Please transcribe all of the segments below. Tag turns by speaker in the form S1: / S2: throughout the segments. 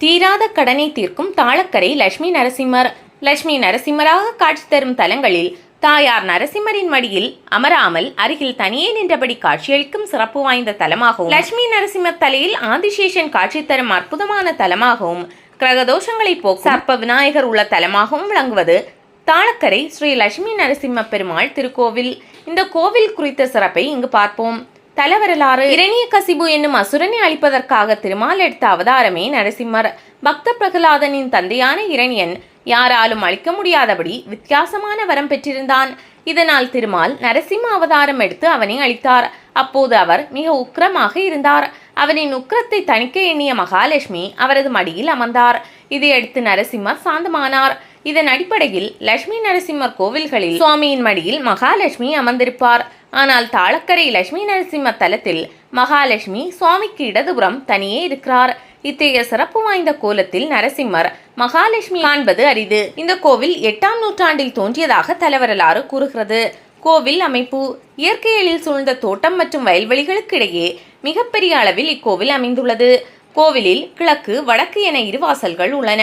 S1: தீராத கடனை தீர்க்கும் தாளக்கரை லட்சுமி நரசிம்மர். லட்சுமி நரசிம்மராக காட்சி தரும் தலங்களில் தாயார் நரசிம்மரின் மடியில் அமராமல் அருகில் தனியே நின்றபடி காட்சியளிக்கும் சிறப்பு வாய்ந்த தலமாகவும் லட்சுமி நரசிம்மர் தலையில் ஆதிசேஷன் காட்சி தரும் அற்புதமான தலமாகவும் கிரகதோஷங்களை போக்கும் சர்ப்ப விநாயகர் உள்ள தலமாகவும் விளங்குவது தாளக்கரை ஸ்ரீ லட்சுமி நரசிம்ம பெருமாள் திருக்கோவில். இந்த கோவில் குறித்த சிறப்பை இங்கு பார்ப்போம். தலவரலாறு. இரணிய கசிபு என்னும் அசுரனை அழிப்பதற்காக திருமால் எடுத்த அவதாரமே நரசிம்மர். பக்த பிரகலாதனின் தந்தையான இரணியன் யாராலும் அழிக்க முடியாதபடி வித்தியாசமான வரம் பெற்றிருந்தான். இதனால் திருமால் நரசிம்ம அவதாரம் எடுத்து அவனை அழித்தார். அப்போது அவர் மிக உக்கிரமாக இருந்தார். அவனின் உக்கிரத்தை தணிக்க எண்ணிய மகாலட்சுமி அவரது மடியில் அமர்ந்தார். இதையடுத்து நரசிம்மர் சாந்தமானார். இதன் அடிப்படையில் லட்சுமி நரசிம்மர் கோவில்களில் சுவாமியின் மடியில் மகாலட்சுமி அமர்ந்திருப்பார். ஆனால் தாளக்கரை லட்சுமி நரசிம்ம தலத்தில் மகாலட்சுமி சுவாமிக்கு இடதுபுறம் தனியே இருக்கிறார். இத்தகைய சிறப்பு வாய்ந்த கோலத்தில் நரசிம்மர் மகாலட்சுமி காண்பது அரிது. இந்த கோவில் எட்டாம் நூற்றாண்டில் தோன்றியதாக தலைவரலாறு கூறுகிறது. கோவில் அமைப்பு இயற்கை எழில் சூழ்ந்த தோட்டம் மற்றும் வயல்வெளிகளுக்கு இடையே மிகப்பெரிய அளவில் இக்கோவில் அமைந்துள்ளது. கோவிலில் கிழக்கு வடக்கு என இரு வாசல்கள் உள்ளன.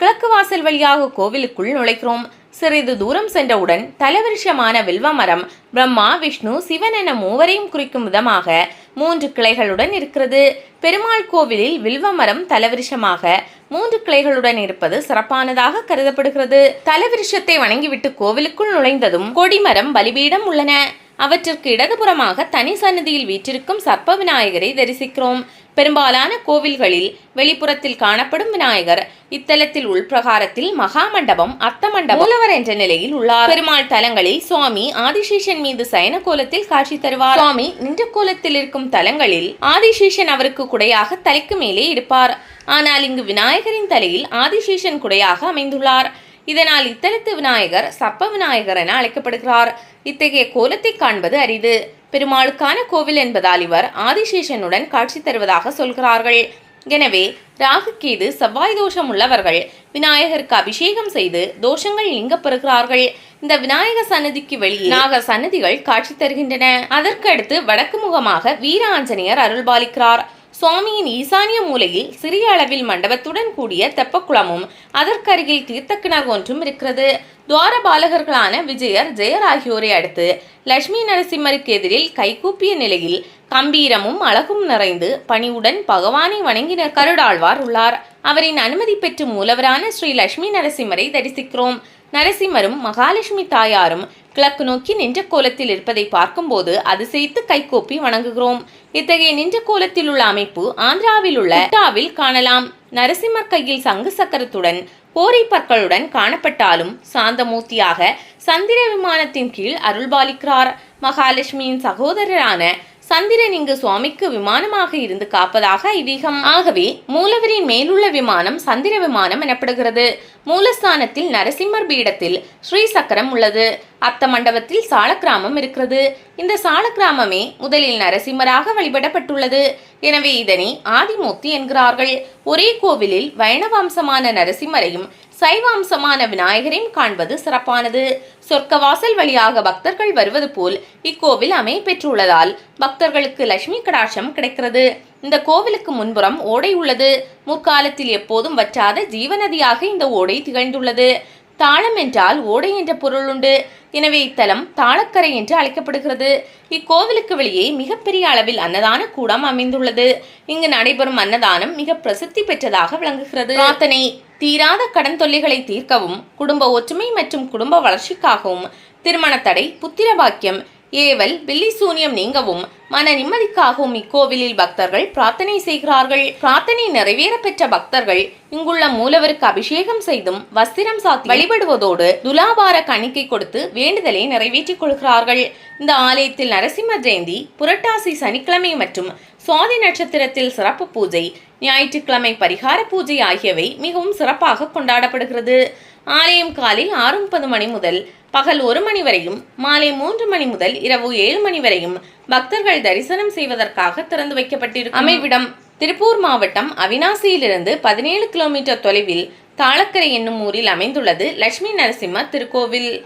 S1: கிழக்கு வாசல் வழியாக கோவிலுக்குள் நுழைக்கிறோம் சிறிது தூரம் சென்றவுடன் தலவிருஷமான வில்வமரம் பிரம்மா விஷ்ணு சிவன் என மூவரையும் குறிக்கும் விதமாக மூன்று கிளைகளுடன் இருக்கிறது. பெருமாள் கோவிலில் வில்வமரம் தலவிருஷமாக மூன்று கிளைகளுடன் இருப்பது சிறப்பானதாக கருதப்படுகிறது. தலவிருஷத்தை வணங்கிவிட்டு கோவிலுக்குள் நுழைந்ததும் கொடிமரம் பலிபீடம் உள்ளன. அவற்றிற்கு இடதுபுறமாக தனி சன்னதியில் வீற்றிருக்கும் சர்ப்ப விநாயகரை தரிசிக்கிறோம். பெரும்பாலான கோவில்களில் வெளிப்புறத்தில் காணப்படும் விநாயகர் இத்தலத்தில் உள்பிரகாரத்தில் மகா மண்டபம் அர்த்த மண்டபம் மூலவர் என்ற நிலையில் உள்ளார். பெருமாள் தலங்களில் சுவாமி ஆதிசேஷன் மீது சயன கோலத்தில் காட்சி தருவார். சுவாமி நின்ற கோலத்தில் இருக்கும் தலங்களில் ஆதிசேஷன் அவருக்கு குடையாக தலைக்கு மேலே இருப்பார் ஆனால் இங்கு விநாயகரின் தலையில் ஆதிசேஷன் குடையாக அமைந்துள்ளார். இதனால் இத்தலத்து விநாயகர் சப்ப விநாயகர் என அழைக்கப்படுகிறார். இத்தகைய கோலத்தை காண்பது அரிது. பெருமாளுக்கான கோவில் என்பதால் இவர் ஆதிசேஷனுடன் காட்சி தருவதாக சொல்கிறார்கள். எனவே ராகுக்கேது செவ்வாய் தோஷம் உள்ளவர்கள் விநாயகருக்கு அபிஷேகம் செய்து தோஷங்கள் இங்க பெறுகிறார்கள். இந்த விநாயகர் சன்னதிக்கு வெளியே நாக சன்னதிகள் காட்சி தருகின்றன. அதற்கடுத்து வடக்கு முகமாக வீர ஆஞ்சநேயர் அருள்பாலிக்கிறார். சுவாமியின் ஈசானிய மூலையில் சிறிய அளவில் மண்டபத்துடன் கூடிய தெப்பக்குளமும் அதற்கருகில் தீர்த்தக்கிணர் ஒன்றும் இருக்கிறது. துவார பாலகர்களான விஜயர் ஜெயர் ஆகியோரை அடுத்து லட்சுமி நரசிம்மருக்கு எதிரில் கைகூப்பிய நிலையில் கம்பீரமும் அழகும் நிறைந்து பணிவுடன் பகவானை வணங்கின கருடாழ்வார் உள்ளார். அவரின் அனுமதி பெற்று மூலவரான ஸ்ரீ லட்சுமி நரசிம்மரை தரிசிக்கிறோம். நரசிம்மரும் மகாலட்சுமி தாயாரும் கிழக்கு நோக்கி நின்ற கோலத்தில் இருப்பதை பார்க்கும்போது அதிசயித்து கைகோப்பி வணங்குகிறோம். இத்தகைய நின்ற கோலத்தில் உள்ள அமைப்பு ஆந்திராவில் உள்ள குட்டாவில் காணலாம். நரசிம்மர் கையில் சங்கு சக்கரத்துடன் போரை பற்களுடன் காணப்பட்டாலும் சாந்தமூர்த்தியாக சந்திர விமானத்தின் கீழ் அருள்பாலிக்கிறார். மகாலட்சுமியின் சகோதரரான சந்திரன் இங்கு சுவாமிக்கு விமானமாக இருந்து காப்பதாக ஐதீகம். ஆகவே மூலவரின் மேலுள்ள விமானம் சந்திர விமானம் எனப்படுகிறது. மூலஸ்தானத்தில் நரசிம்மர் பீடத்தில் ஸ்ரீ சக்கரம் உள்ளது. அத்த மண்டபத்தில் சாலக்கிராமம் இருக்கிறது. இந்த சாலக்கிராமமே முதலில் நரசிம்மராக வழிபடப்பட்டுள்ளது. எனவே இதனை ஆதிமூர்த்தி என்கிறார்கள். ஒரே கோவிலில் வைணவம்சமான நரசிம்மரையும் சைவாம்சமான விநாயகரையும் காண்பது சிறப்பானது. சொர்க்கவாசல் வழியாக பக்தர்கள் வருவது போல் இக்கோவில் அமை பெற்றுள்ளதால் பக்தர்களுக்கு லட்சுமி கடாட்சம் கிடைக்கிறது. இந்த கோவிலுக்கு முன்புறம் ஓடை உள்ளது. முற்காலத்தில் எப்போதும் வற்றாத ஜீவநதியாக இந்த ஓடை திகழ்ந்துள்ளது. தாளம் என்றால் ஓடை என்ற பொருள் உண்டு. எனவே இத்தலம் தாளக்கரை என்று அழைக்கப்படுகிறது. இக்கோவிலுக்கு வெளியே மிகப்பெரிய அளவில் அன்னதான கூடம் அமைந்துள்ளது. இங்கு நடைபெறும் அன்னதானம் மிக பிரசித்தி பெற்றதாக விளங்குகிறது. பிரார்த்தனை. தீராத கடன் தொல்லைகளை தீர்க்கவும் குடும்ப ஒற்றுமை மற்றும் குடும்ப வளர்ச்சிக்காகவும் திருமண தடை புத்திர பாக்கியம் ஏவல் பில்லி சூனியம் நீங்கவும் மன நிம்மதிக்காகவும் இக்கோவிலில் பக்தர்கள் பிரார்த்தனை செய்கிறார்கள். பிரார்த்தனை நிறைவேற பெற்ற பக்தர்கள் இங்குள்ள மூலவருக்கு அபிஷேகம் செய்தும் வஸ்திரம் சாத்தி வழிபடுவதோடு துலாபார கணிக்கை கொடுத்து வேண்டுதலை நிறைவேற்றிக் கொள்கிறார்கள். இந்த ஆலயத்தில் நரசிம்ம ஜெயந்தி புரட்டாசி சனிக்கிழமை மற்றும் சுவாதி நட்சத்திரத்தில் சிறப்பு பூஜை ஞாயிற்றுக்கிழமை பரிகார பூஜை ஆகியவை மிகவும் சிறப்பாக கொண்டாடப்படுகிறது. ஆலயம் காலில் ஆறு முப்பது மணி முதல் பகல் ஒரு மணி வரையும் மாலை மூன்று மணி முதல் இரவு ஏழு மணி வரையும் பக்தர்கள் தரிசனம் செய்வதற்காக திறந்து வைக்கப்பட்டிருக்கும். அமைவிடம் திருப்பூர் மாவட்டம் அவினாசியிலிருந்து பதினேழு கிலோமீட்டர் தொலைவில் தாளக்கரை என்னும் ஊரில் அமைந்துள்ளது லட்சுமி நரசிம்ம திருக்கோவில்.